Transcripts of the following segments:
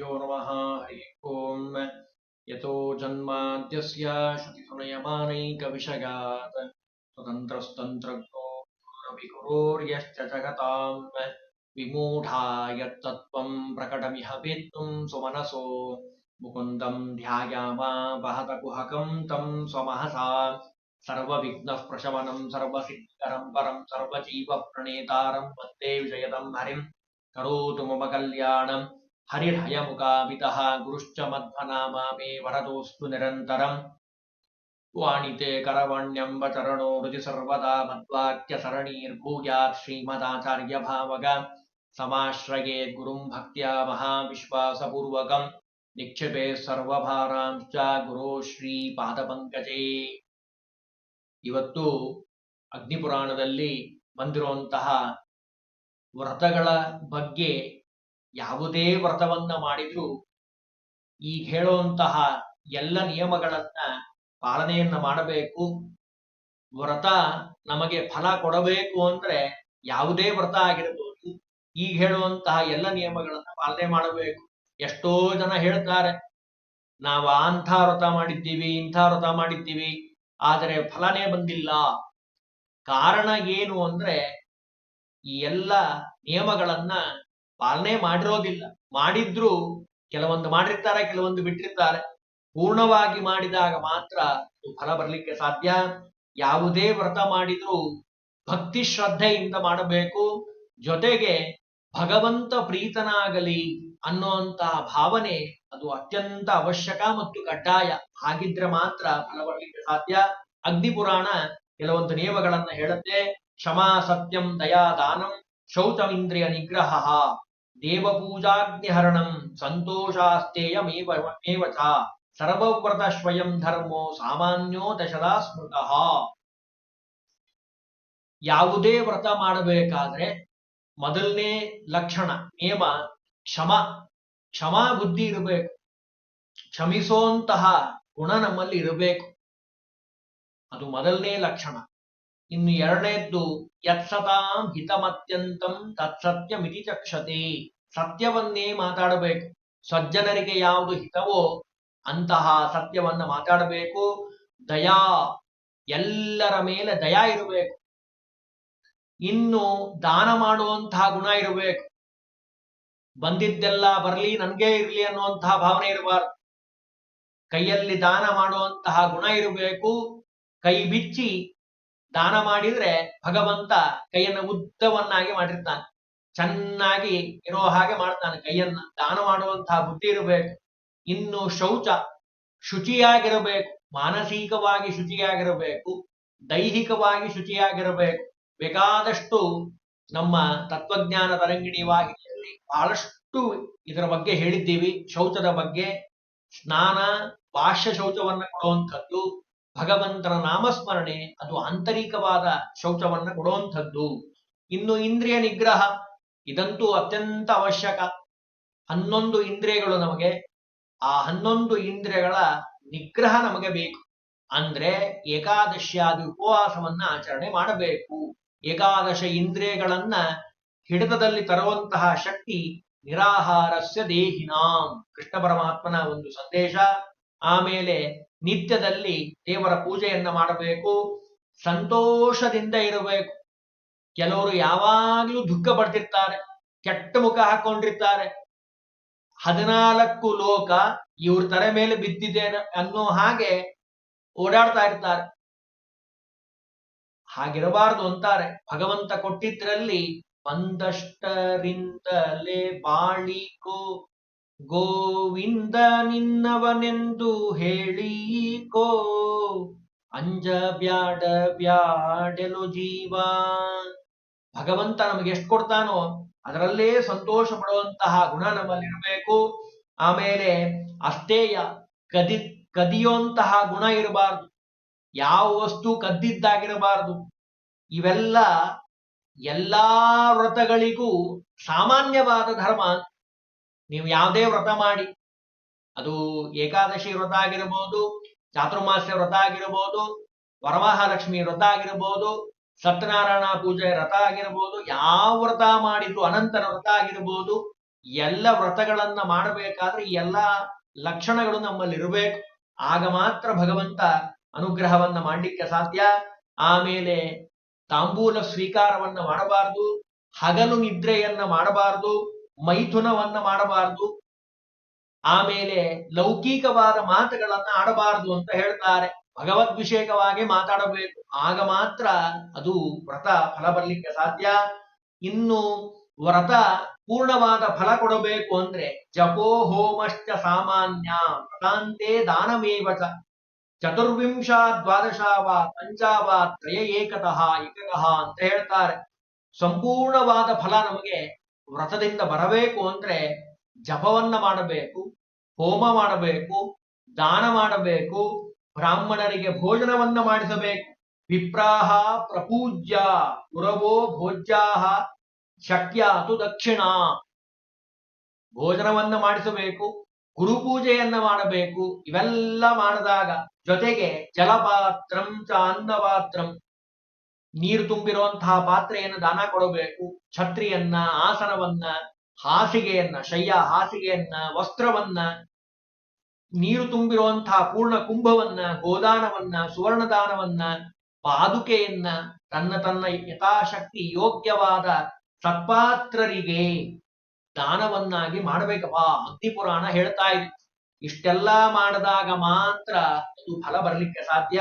श्रीगुरुभ्यो नमः हरि ओम्। यतो जन्माद्यस्य श्रुतिसुनयमानैकविषयात्। स्वतन्त्रस्तन्त्रज्ञो गुरोर्यश्च जगताम्। विमूढा यत्तत्त्वम् प्रकटमिह वेत्तुम् सुमनसो मुकुन्दम् ध्यायामा तम् स्वमहसा। सर्वविघ्नः प्रशमनम् सर्वसिद्धिकरम् परम् सर्वजीवप्रणेतारम् वंदे हरिम् करोतु मम कल्याणम्। ಹರಿರ್ಹಯಮುಖಾಭಿತಃ ಗುರುಶ್ಚ ಮಧ್ವನಾಮಾಮಿ ವರದೋಸ್ತು ನಿರಂತರಂ. ವಾಣಿತೆ ಕರವಣ್ಯಂಬ ಚರಣೋ ಋಜಿ ಸರ್ವದಾ ಮಧ್ವಾಕ್ಯ ಸರಣೀರ್ಭೂಯಾತ್ ಶ್ರೀಮದಾಚಾರ್ಯ ಭಾವಗ ಸಮಾಶ್ರಯೇ ಗುರುಂ ಭಕ್ತಿಯ ಮಹಾವಿಶ್ವಾಸಪೂರ್ವಕಂ. ನಿಕ್ಷೇಪೇ ಸರ್ವಭಾರಾಂಶ ಗುರೋ ಶ್ರೀ ಪಾದಪಂಕಜೇ ಇವತ್ತು ಅಗ್ನಿಪುರಾಣದಲ್ಲಿ ಬಂದಿರುವಂತಹ ವ್ರತಗಳ ಬಗ್ಗೆ ಯಾವುದೇ ವ್ರತವನ್ನ ಮಾಡಿದ್ರು ಈಗ ಹೇಳುವಂತಹ ಎಲ್ಲ ನಿಯಮಗಳನ್ನ ಪಾಲನೆಯನ್ನ ಮಾಡಬೇಕು. ವ್ರತ ನಮಗೆ ಫಲ ಕೊಡಬೇಕು ಅಂದ್ರೆ ಯಾವುದೇ ವ್ರತ ಆಗಿರಬಹುದು ಈಗ ಹೇಳುವಂತಹ ಎಲ್ಲ ನಿಯಮಗಳನ್ನ ಪಾಲನೆ ಮಾಡಬೇಕು. ಎಷ್ಟೋ ಜನ ಹೇಳ್ತಾರೆ, ನಾವು ಅಂಥ ವ್ರತ ಮಾಡಿದ್ದೀವಿ, ಇಂಥ ವ್ರತ ಮಾಡಿದ್ದೀವಿ, ಆದರೆ ಫಲನೇ ಬಂದಿಲ್ಲ. ಕಾರಣ ಏನು ಅಂದ್ರೆ ಈ ಎಲ್ಲ ನಿಯಮಗಳನ್ನ ಪಾಲನೆ ಮಾಡಿರೋದಿಲ್ಲ. ಮಾಡಿದ್ರು ಕೆಲವೊಂದು ಮಾಡಿರ್ತಾರೆ, ಕೆಲವೊಂದು ಬಿಟ್ಟಿರ್ತಾರೆ. ಪೂರ್ಣವಾಗಿ ಮಾಡಿದಾಗ ಮಾತ್ರ ಫಲ ಬರಲಿಕ್ಕೆ ಸಾಧ್ಯ. ಯಾವುದೇ ವ್ರತ ಮಾಡಿದ್ರೂ ಭಕ್ತಿ ಶ್ರದ್ಧೆಯಿಂದ ಮಾಡಬೇಕು. ಜೊತೆಗೆ ಭಗವಂತ ಪ್ರೀತನಾಗಲಿ ಅನ್ನುವಂತಹ ಭಾವನೆ ಅದು ಅತ್ಯಂತ ಅವಶ್ಯಕ ಮತ್ತು ಕಡ್ಡಾಯ. ಹಾಗಿದ್ರೆ ಮಾತ್ರ ಫಲ ಬರಲಿಕ್ಕೆ ಸಾಧ್ಯ. ಅಗ್ನಿ ಪುರಾಣ ಕೆಲವೊಂದು ನಿಯಮಗಳನ್ನ ಹೇಳುತ್ತೆ. ಕ್ಷಮಾ ಸತ್ಯಂ ದಯಾ ದಾನಂ ಶೌಚಮಿಂದ್ರಿಯ ನಿಗ್ರಹ. ದೇವಪೂಜಾಗ್ನಿಹರಣಂ ಸಂತೋಷಾಸ್ತೇಯಮೇವ ಮೇವ ಚ ಸರ್ವವ್ರತ ಸ್ವಯಂ ಧರ್ಮೋ ಸಾಮಾನ್ಯೋ ದಶದಾ ಸ್ಮೃತಃ. ಯಾವುದೇ ವ್ರತ ಮಾಡಬೇಕಾದ್ರೆ ಮೊದಲನೇ ಲಕ್ಷಣ ನಿಯಮ ಕ್ಷಮ ಕ್ಷಮಾ ಬುದ್ಧಿ ಇರಬೇಕು. ಕ್ಷಮಿಸೋಂತಹ ಗುಣ ನಮ್ಮಲ್ಲಿ ಇರಬೇಕು. ಅದು ಮೊದಲನೇ ಲಕ್ಷಣ. ಇನ್ನು ಎರಡನೇದ್ದು, ಯತ್ಸತಾಂ ಹಿತಮತ್ಯಂತಂ ತತ್ಸತ್ಯಮಿತಿ ಚಕ್ಷತೆ. ಸತ್ಯವನ್ನೇ ಮಾತಾಡಬೇಕು. ಸಜ್ಜನರಿಗೆ ಯಾವುದು ಹಿತವೋ ಅಂತಹ ಸತ್ಯವನ್ನ ಮಾತಾಡಬೇಕು. ದಯಾ, ಎಲ್ಲರ ಮೇಲೆ ದಯಾ ಇರಬೇಕು. ಇನ್ನು ದಾನ ಮಾಡುವಂತಹ ಗುಣ ಇರಬೇಕು. ಬಂದಿದ್ದೆಲ್ಲ ಬರಲಿ, ನನ್ಗೆ ಇರಲಿ ಅನ್ನುವಂತಹ ಭಾವನೆ ಇರಬಾರ್ದು. ಕೈಯಲ್ಲಿ ದಾನ ಮಾಡುವಂತಹ ಗುಣ ಇರಬೇಕು. ಕೈ ಬಿಚ್ಚಿ ದಾನ ಮಾಡಿದ್ರೆ ಭಗವಂತ ಕೈಯನ್ನು ಉದ್ದವನ್ನಾಗಿ ಮಾಡಿರ್ತಾನೆ. ಚೆನ್ನಾಗಿ ಇರೋ ಹಾಗೆ ಮಾಡ್ತಾನೆ ಕೈಯನ್ನ. ದಾನ ಮಾಡುವಂತಹ ಬುದ್ಧಿ ಇರಬೇಕು. ಇನ್ನು ಶೌಚ ಶುಚಿಯಾಗಿರಬೇಕು. ಮಾನಸಿಕವಾಗಿ ಶುಚಿಯಾಗಿರಬೇಕು. ದೈಹಿಕವಾಗಿ ಶುಚಿಯಾಗಿರಬೇಕು. ಬೇಕಾದಷ್ಟು ನಮ್ಮ ತತ್ವಜ್ಞಾನ ತರಂಗಿಣಿ ವಾಹಿನಿಯಲ್ಲಿ ಬಹಳಷ್ಟು ಇದರ ಬಗ್ಗೆ ಹೇಳಿದ್ದೀವಿ. ಶೌಚದ ಬಗ್ಗೆ ಸ್ನಾನ ಬಾಹ್ಯ ಶೌಚವನ್ನು ಕೊಡುವಂಥದ್ದು ಭಗವಂತನ ನಾಮಸ್ಮರಣೆ ಅದು ಆಂತರಿಕವಾದ ಶೌಚವನ್ನ ಕೊಡುವಂಥದ್ದು. ಇನ್ನು ಇಂದ್ರಿಯ ನಿಗ್ರಹ, ಇದಂತೂ ಅತ್ಯಂತ ಅವಶ್ಯಕ. ಹನ್ನೊಂದು ಇಂದ್ರಿಯಗಳು ನಮಗೆ, ಆ ಹನ್ನೊಂದು ಇಂದ್ರಿಯಗಳ ನಿಗ್ರಹ ನಮಗೆ ಬೇಕು. ಅಂದ್ರೆ ಏಕಾದಶಿಯಾದಿ ಉಪವಾಸವನ್ನ ಆಚರಣೆ ಮಾಡಬೇಕು. ಏಕಾದಶ ಇಂದ್ರಿಯಗಳನ್ನ ಹಿಡಿತದಲ್ಲಿ ತರುವಂತಹ ಶಕ್ತಿ ನಿರಾಹಾರಸ್ಯ ದೇಹಿನಾಂ. ಕೃಷ್ಣ ಪರಮಾತ್ಮನ ಒಂದು ಸಂದೇಶ. ಆಮೇಲೆ ನಿತ್ಯದಲ್ಲಿ ದೇವರ ಪೂಜೆಯನ್ನ ಮಾಡಬೇಕು, ಸಂತೋಷದಿಂದ ಇರಬೇಕು. ಕೆಲವರು ಯಾವಾಗ್ಲೂ ದುಃಖ ಪಡ್ತಿರ್ತಾರೆ, ಕೆಟ್ಟ ಮುಖ ಹಾಕೊಂಡಿರ್ತಾರೆ ಹದಿನಾಲ್ಕು ಲೋಕ ಇವ್ರ ತಲೆ ಮೇಲೆ ಬಿದ್ದಿದೆ ಅನ್ನೋ ಹಾಗೆ ಓಡಾಡ್ತಾ ಇರ್ತಾರೆ. ಹಾಗಿರಬಾರದು ಅಂತಾರೆ. ಭಗವಂತ ಕೊಟ್ಟಿದ್ರಲ್ಲಿ ಬಂದಷ್ಟರಿಂದಲೇ ಬಾಳಿಕೋ ಗೋವಿಂದ ನಿನ್ನವನೆಂದು ಹೇಳಿಕೋ. ಅಂಜ ಬ್ಯಾಡ ಬ್ಯಾಡೆಲು ಜೀವ. ಭಗವಂತ ನಮಗೆ ಎಷ್ಟು ಕೊಡ್ತಾನೋ ಅದರಲ್ಲೇ ಸಂತೋಷ ಪಡುವಂತಹ ಗುಣ ನಮ್ಮಲ್ಲಿ ಇರಬೇಕು ಆಮೇಲೆ ಅಷ್ಟೇಯ ಕದಿ, ಕದಿಯುವಂತಹ ಗುಣ ಇರಬಾರ್ದು. ಯಾವ ವಸ್ತು ಕದ್ದಿದ್ದಾಗಿರಬಾರ್ದು. ಇವೆಲ್ಲ ಎಲ್ಲಾ ವ್ರತಗಳಿಗೂ ಸಾಮಾನ್ಯವಾದ ಧರ್ಮ. ನೀವು ಯಾವುದೇ ವ್ರತ ಮಾಡಿ, ಅದು ಏಕಾದಶಿ ವ್ರತ ಆಗಿರಬಹುದು ಚಾತುರ್ಮಾಸ್ಯ ವ್ರತ ಆಗಿರಬಹುದು ವರಮಹಾಲಕ್ಷ್ಮಿ ವ್ರತ ಆಗಿರಬಹುದು ಸತ್ಯನಾರಾಯಣ ಪೂಜೆ ವ್ರತ ಆಗಿರಬಹುದು ಯಾವ ವ್ರತ ಮಾಡಿದ್ರು ಅನಂತರ ವ್ರತ ಆಗಿರಬಹುದು ಎಲ್ಲ ವ್ರತಗಳನ್ನ ಮಾಡಬೇಕಾದ್ರೆ ಈ ಎಲ್ಲ ಲಕ್ಷಣಗಳು ನಮ್ಮಲ್ಲಿ ಇರಬೇಕು ಆಗ ಮಾತ್ರ ಭಗವಂತ ಅನುಗ್ರಹವನ್ನ ಮಾಡಲಿಕ್ಕೆ ಸಾಧ್ಯ. ಆಮೇಲೆ ತಾಂಬೂಲ ಸ್ವೀಕಾರವನ್ನ ಮಾಡಬಾರದು, ಹಗಲು ನಿದ್ರೆಯನ್ನ ಮಾಡಬಾರದು ಮೈಥುನವನ್ನ ಮಾಡಬಾರದು. ಆಮೇಲೆ ಲೌಕಿಕವಾದ ಮಾತುಗಳನ್ನ ಆಡಬಾರದು ಅಂತ ಹೇಳ್ತಾರೆ. ಭಗವದ್ವಿಷೇಕವಾಗಿ ಮಾತಾಡಬೇಕು. ಆಗ ಮಾತ್ರ ಅದು ವ್ರತ ಫಲ ಬರ್ಲಿಕ್ಕೆ ಸಾಧ್ಯ. ಇನ್ನು ವ್ರತ ಪೂರ್ಣವಾದ ಫಲ ಕೊಡಬೇಕು ಅಂದ್ರೆ ಜಪೋ ಹೋಮಶ್ಚ ಸಾಮಾನ್ಯ ವ್ರತಾಂತೆ ದಾನಮೇವ ಚತುರ್ವಿಂಶ ದ್ವಾದಶ ವಾ ಪಂಚಾವ ತ್ರಯ ಏಕತಃ ಏಕತಃ ಅಂತ ಹೇಳ್ತಾರೆ. ಸಂಪೂರ್ಣವಾದ ಫಲ ನಮಗೆ ವ್ರತದಿಂದ ಬರಬೇಕು ಅಂದ್ರೆ ಜಪವನ್ನ ಮಾಡಬೇಕು, ಹೋಮ ಮಾಡಬೇಕು, ದಾನ ಮಾಡಬೇಕು, ಬ್ರಾಹ್ಮಣರಿಗೆ ಭೋಜನವನ್ನ ಮಾಡಿಸಬೇಕು. ವಿಪ್ರಾಹ ಪ್ರಪೂಜ್ಯ ಗುರವೋ ಭೋಜ್ಯಾಹ ಶಕ್ಯಾತು ದಕ್ಷಿಣ. ಭೋಜನವನ್ನ ಮಾಡಿಸಬೇಕು ಗುರುಪೂಜೆಯನ್ನ ಮಾಡಬೇಕು, ಇವೆಲ್ಲ ಮಾಡಿದಾಗ ಜೊತೆಗೆ ಜಲಪಾತ್ರಂ ಚ ಅನ್ನಪಾತ್ರಂ ನೀರು ತುಂಬಿರುವಂತಹ ಪಾತ್ರೆಯನ್ನು ದಾನ ಕೊಡಬೇಕು. ಛತ್ರಿಯನ್ನ, ಆಸನವನ್ನ, ಹಾಸಿಗೆಯನ್ನ, ಶಯ್ಯ ಹಾಸಿಗೆಯನ್ನ, ವಸ್ತ್ರವನ್ನ, ನೀರು ತುಂಬಿರುವಂತಹ ಪೂರ್ಣ ಕುಂಭವನ್ನ, ಗೋದಾನವನ್ನ, ಸುವರ್ಣದಾನವನ್ನ, ಪಾದುಕೆಯನ್ನ, ತನ್ನ ತನ್ನ ಯಥಾಶಕ್ತಿ ಯೋಗ್ಯವಾದ ಸತ್ಪಾತ್ರರಿಗೆ ದಾನವನ್ನಾಗಿ ಮಾಡಬೇಕಪ್ಪ. ಅಗ್ನಿ ಪುರಾಣ ಹೇಳ್ತಾ ಇದೆ. ಇಷ್ಟೆಲ್ಲ ಮಾಡಿದಾಗ ಮಾತ್ರ ಅದು ಫಲ ಬರಲಿಕ್ಕೆ ಸಾಧ್ಯ.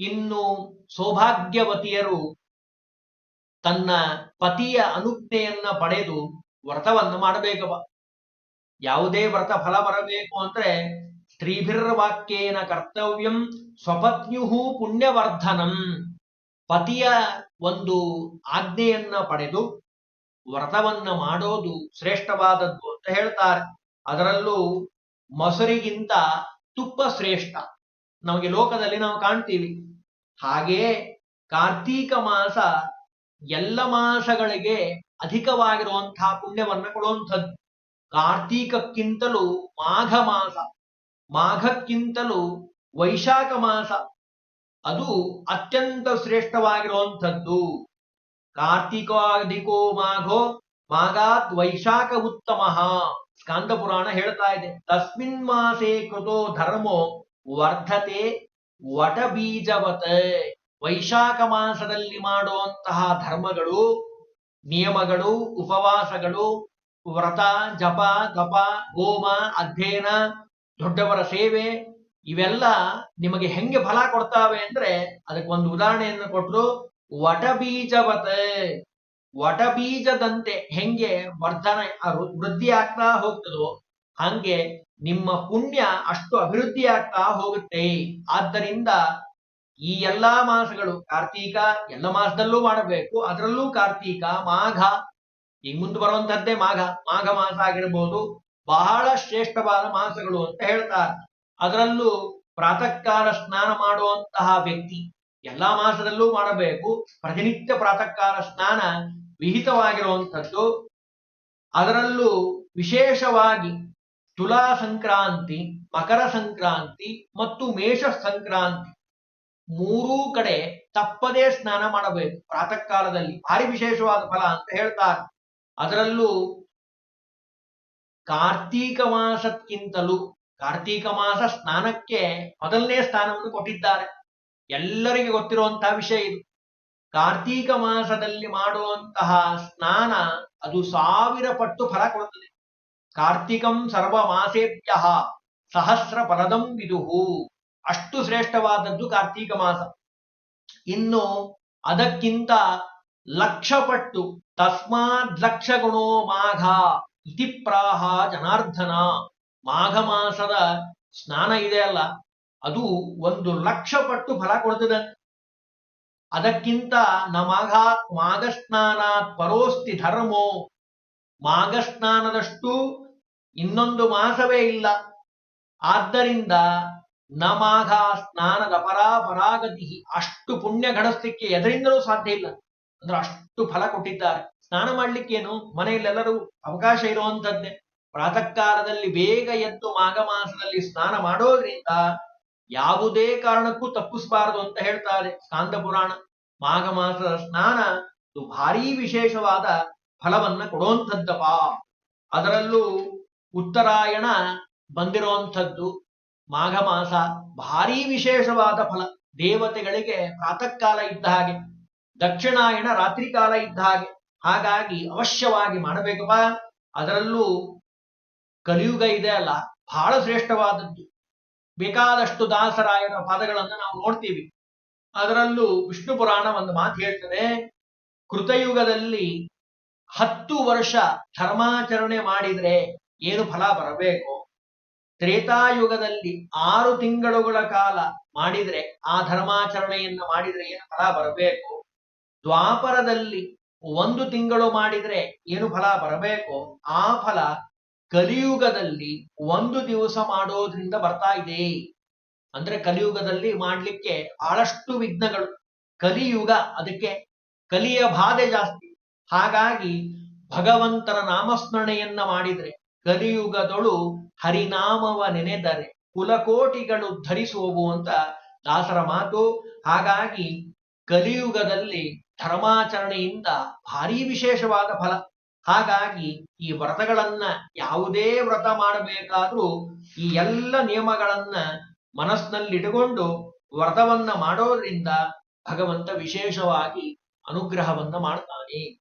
ಇನ್ನು ಸೌಭಾಗ್ಯವತಿಯರು ತನ್ನ ಪತಿಯ ಅನುಜ್ಞೆಯನ್ನ ಪಡೆದು ವ್ರತವನ್ನು ಮಾಡಬೇಕವ. ಯಾವುದೇ ವ್ರತ ಫಲ ಬರಬೇಕು ಅಂದ್ರೆ ಸ್ತ್ರೀಭಿರ್ವಾಕ್ಯೇನ ಕರ್ತವ್ಯಂ ಸ್ವಪತ್ನ್ಯು ಪುಣ್ಯವರ್ಧನಂ. ಪತಿಯ ಒಂದು ಆಜ್ಞೆಯನ್ನ ಪಡೆದು ವ್ರತವನ್ನ ಮಾಡೋದು ಶ್ರೇಷ್ಠವಾದದ್ದು ಅಂತ ಹೇಳ್ತಾರೆ. ಅದರಲ್ಲೂ ಮೊಸರಿಗಿಂತ ತುಪ್ಪ ಶ್ರೇಷ್ಠ. ನಮಗೆ ಲೋಕದಲ್ಲಿ ನಾವು ಕಾಣ್ತೀವಿ. ಹಾಗೆಯೇ ಕಾರ್ತೀಕ ಮಾಸ ಎಲ್ಲ ಮಾಸಗಳಿಗೆ ಅಧಿಕವಾಗಿರುವಂತಹ ಪುಣ್ಯವನ್ನು ಕೊಡುವಂಥದ್ದು. ಕಾರ್ತೀಕಕ್ಕಿಂತಲೂ ಮಾಘ ಮಾಸ, ಮಾಘಕ್ಕಿಂತಲೂ ವೈಶಾಖ ಮಾಸ, ಅದು ಅತ್ಯಂತ ಶ್ರೇಷ್ಠವಾಗಿರುವಂಥದ್ದು. ಕಾರ್ತಿಕಾದಿಕೋ ಮಾಘೋ ಮಾಘಾತ್ ವೈಶಾಖ ಉತ್ತಮ. ಸ್ಕಾಂದ ಪುರಾಣ ಹೇಳ್ತಾ ಇದೆ, ತಸ್ಮಿನ್ ಮಾಸೇ ಕೃತೋ ಧರ್ಮೋ ವರ್ಧತೆ ವಟ ಬೀಜವತ ವೈಶಾಖ ಮಾಸದಲ್ಲಿ ಮಾಡುವಂತಹ ಧರ್ಮಗಳು, ನಿಯಮಗಳು, ಉಪವಾಸಗಳು, ವ್ರತ, ಜಪ, ತಪ, ಹೋಮ, ಅಧ್ಯಯನ, ದೊಡ್ಡವರ ಸೇವೆ, ಇವೆಲ್ಲ ನಿಮಗೆ ಹೆಂಗೆ ಫಲ ಕೊಡ್ತಾವೆ ಅಂದ್ರೆ ಅದಕ್ಕೆ ಒಂದು ಉದಾಹರಣೆಯನ್ನು ಕೊಟ್ಟರು ವಟ ಬೀಜವತ ವಟ ಬೀಜದಂತೆ ಹೆಂಗೆ ವರ್ಧನೆ ವೃದ್ಧಿ ಆಗ್ತಾ ಹೋಗ್ತದೋ, ಹಂಗೆ ನಿಮ್ಮ ಪುಣ್ಯ ಅಷ್ಟು ಅಭಿವೃದ್ಧಿ ಆಗ್ತಾ ಹೋಗುತ್ತೆ. ಆದ್ದರಿಂದ ಈ ಎಲ್ಲಾ ಮಾಸಗಳು ಕಾರ್ತೀಕ ಎಲ್ಲ ಮಾಸದಲ್ಲೂ ಮಾಡಬೇಕು, ಅದರಲ್ಲೂ ಕಾರ್ತೀಕ, ಮಾಘ, ಈ ಮುಂದೆ ಬರುವಂತದ್ದೇ ಮಾಘ ಮಾಘ ಮಾಸ ಆಗಿರ್ಬೋದು, ಬಹಳ ಶ್ರೇಷ್ಠವಾದ ಮಾಸಗಳು ಅಂತ ಹೇಳ್ತಾರೆ. ಅದರಲ್ಲೂ ಪ್ರಾತಃ ಕಾಲ ಸ್ನಾನ ಮಾಡುವಂತಹ ವ್ಯಕ್ತಿ ಎಲ್ಲಾ ಮಾಸದಲ್ಲೂ ಮಾಡಬೇಕು. ಪ್ರತಿನಿತ್ಯ ಪ್ರಾತಃ ಕಾಲ ಸ್ನಾನ ವಿಹಿತವಾಗಿರುವಂಥದ್ದು. ಅದರಲ್ಲೂ ವಿಶೇಷವಾಗಿ ತುಲಾ ಸಂಕ್ರಾಂತಿ ಮಕರ ಸಂಕ್ರಾಂತಿ ಮತ್ತು ಮೇಷ ಸಂಕ್ರಾಂತಿ ಮೂರೂ ಕಡೆ ತಪ್ಪದೇ ಸ್ನಾನ ಮಾಡಬೇಕು. ಪ್ರಾತಃ ಕಾಲದಲ್ಲಿ ಭಾರಿ ವಿಶೇಷವಾದ ಫಲ ಅಂತ ಹೇಳ್ತಾರೆ. ಅದರಲ್ಲೂ ಕಾರ್ತೀಕ ಮಾಸಕ್ಕಿಂತಲೂ ಕಾರ್ತೀಕ ಮಾಸ ಸ್ನಾನಕ್ಕೆ ಮೊದಲನೇ ಸ್ಥಾನವನ್ನು ಕೊಟ್ಟಿದ್ದಾರೆ. ಎಲ್ಲರಿಗೆ ಗೊತ್ತಿರುವಂತಹ ವಿಷಯ ಇದು. ಕಾರ್ತೀಕ ಮಾಸದಲ್ಲಿ ಮಾಡುವಂತಹ ಸ್ನಾನ ಅದು ಸಾವಿರ ಪಟ್ಟು ಫಲ ಕೊಡುತ್ತದೆ. ಕಾರ್ತಿಕಂ ಸರ್ವ ಮಾಸೇಭ್ಯ ಸಹಸ್ರ ಪರದಂ ವಿದುಹು. ಅಷ್ಟು ಶ್ರೇಷ್ಠವಾದದ್ದು ಕಾರ್ತೀಕ ಮಾಸ. ಇನ್ನು ಅದಕ್ಕಿಂತ ಲಕ್ಷಪಟ್ಟು ತಸ್ಮಾದ್ ಲಕ್ಷ ಗುಣೋ ಮಾಘ ಇತಿ ಪ್ರಾಹ ಜನಾರ್ದನ. ಮಾಘ ಮಾಸದ ಸ್ನಾನ ಇದೆ ಅಲ್ಲ, ಅದು ಒಂದು ಲಕ್ಷ ಪಟ್ಟು ಫಲ ಕೊಡ್ತದೆ. ಅದಕ್ಕಿಂತ ನ ಮಾಘ ಮಾಘ ಸ್ನಾನಾತ್ ಪರೋಸ್ತಿ ಧರ್ಮೋ ಮಾಘ ಸ್ನಾನದಷ್ಟು ಇನ್ನೊಂದು ಮಾಸವೇ ಇಲ್ಲ. ಆದ್ದರಿಂದ ನ ಮಾಘ ಸ್ನಾನದ ಪರಾಪರಾಗತಿ ಅಷ್ಟು ಪುಣ್ಯ ಗಳಿಸ್ಲಿಕ್ಕೆ ಎದರಿಂದಲೂ ಸಾಧ್ಯ ಇಲ್ಲ. ಅಂದ್ರೆ ಅಷ್ಟು ಫಲ ಕೊಟ್ಟಿದ್ದಾರೆ. ಸ್ನಾನ ಮಾಡ್ಲಿಕ್ಕೇನು? ಮನೆಯಲ್ಲೆಲ್ಲರೂ ಅವಕಾಶ ಇರುವಂತದ್ದೇ ಪ್ರಾತಃ ಕಾಲದಲ್ಲಿ ಬೇಗ ಎದ್ದು ಮಾಘ ಮಾಸದಲ್ಲಿ ಸ್ನಾನ ಮಾಡೋದ್ರಿಂದ ಯಾವುದೇ ಕಾರಣಕ್ಕೂ ತಪ್ಪಿಸಬಾರದು ಅಂತ ಹೇಳ್ತಾರೆ ಸ್ಕಾಂದ ಪುರಾಣ. ಮಾಘ ಮಾಸದ ಸ್ನಾನ ಭಾರೀ ವಿಶೇಷವಾದ ಫಲವನ್ನ ಕೊಡುವಂಥದ್ದಪ್ಪ. ಅದರಲ್ಲೂ ಉತ್ತರಾಯಣ ಬಂದಿರುವಂಥದ್ದು. ಮಾಘ ಮಾಸ ಭಾರೀ ವಿಶೇಷವಾದ ಫಲ. ದೇವತೆಗಳಿಗೆ ಪ್ರಾತಃ ಕಾಲ ಇದ್ದ ಹಾಗೆ, ದಕ್ಷಿಣಾಯಣ ರಾತ್ರಿ ಕಾಲ ಇದ್ದ ಹಾಗೆ. ಹಾಗಾಗಿ ಅವಶ್ಯವಾಗಿ ಮಾಡಬೇಕಪ್ಪ. ಅದರಲ್ಲೂ ಕಲಿಯುಗ ಇದೆ ಅಲ್ಲ, ಬಹಳ ಶ್ರೇಷ್ಠವಾದದ್ದು. ಬೇಕಾದಷ್ಟು ದಾಸರಾಯರ ಪದಗಳನ್ನು ನಾವು ನೋಡ್ತೀವಿ. ಅದರಲ್ಲೂ ವಿಷ್ಣು ಪುರಾಣ ಒಂದು ಮಾತು ಹೇಳ್ತದೆ, ಕೃತಯುಗದಲ್ಲಿ ಹತ್ತು ವರ್ಷ ಧರ್ಮಾಚರಣೆ ಮಾಡಿದರೆ ಏನು ಫಲ ಬರಬೇಕು? ತ್ರೇತಾಯುಗದಲ್ಲಿ ಆರು ತಿಂಗಳುಗಳ ಕಾಲ ಮಾಡಿದರೆ ಆ ಧರ್ಮಾಚರಣೆಯನ್ನು ಮಾಡಿದರೆ ಏನು ಫಲ ಬರಬೇಕು? ದ್ವಾಪರದಲ್ಲಿ ಒಂದು ತಿಂಗಳು ಮಾಡಿದರೆ ಏನು ಫಲ ಬರಬೇಕು? ಆ ಫಲ ಕಲಿಯುಗದಲ್ಲಿ ಒಂದು ದಿವಸ ಮಾಡೋದ್ರಿಂದ ಬರ್ತಾ ಇದೆ. ಅಂದ್ರೆ ಕಲಿಯುಗದಲ್ಲಿ ಮಾಡ್ಲಿಕ್ಕೆ ಬಹಳಷ್ಟು ವಿಘ್ನಗಳು. ಕಲಿಯುಗ, ಅದಕ್ಕೆ ಕಲಿಯ ಬಾಧೆ ಜಾಸ್ತಿ. ಹಾಗಾಗಿ ಭಗವಂತನ ನಾಮಸ್ಮರಣೆಯನ್ನ ಮಾಡಿದರೆ ಕಲಿಯುಗದೊಳು ಹರಿನಾಮವ ನೆನೆದರೆ ಕುಲಕೋಟಿಗಳು ಧರಿಸುವವು ಅಂತ ದಾಸರ ಮಾತು. ಹಾಗಾಗಿ ಕಲಿಯುಗದಲ್ಲಿ ಧರ್ಮಾಚರಣೆಯಿಂದ ಭಾರಿ ವಿಶೇಷವಾದ ಫಲ. ಹಾಗಾಗಿ ಈ ವ್ರತಗಳನ್ನ ಯಾವುದೇ ವ್ರತ ಮಾಡಬೇಕಾದ್ರೂ ಈ ಎಲ್ಲ ನಿಯಮಗಳನ್ನ ಮನಸ್ಸಿನಲ್ಲಿಟ್ಟುಕೊಂಡು ವ್ರತವನ್ನ ಮಾಡೋದ್ರಿಂದ ಭಗವಂತ ವಿಶೇಷವಾಗಿ ಅನುಗ್ರಹವನ್ನ ಮಾಡ್ತಾನೆ.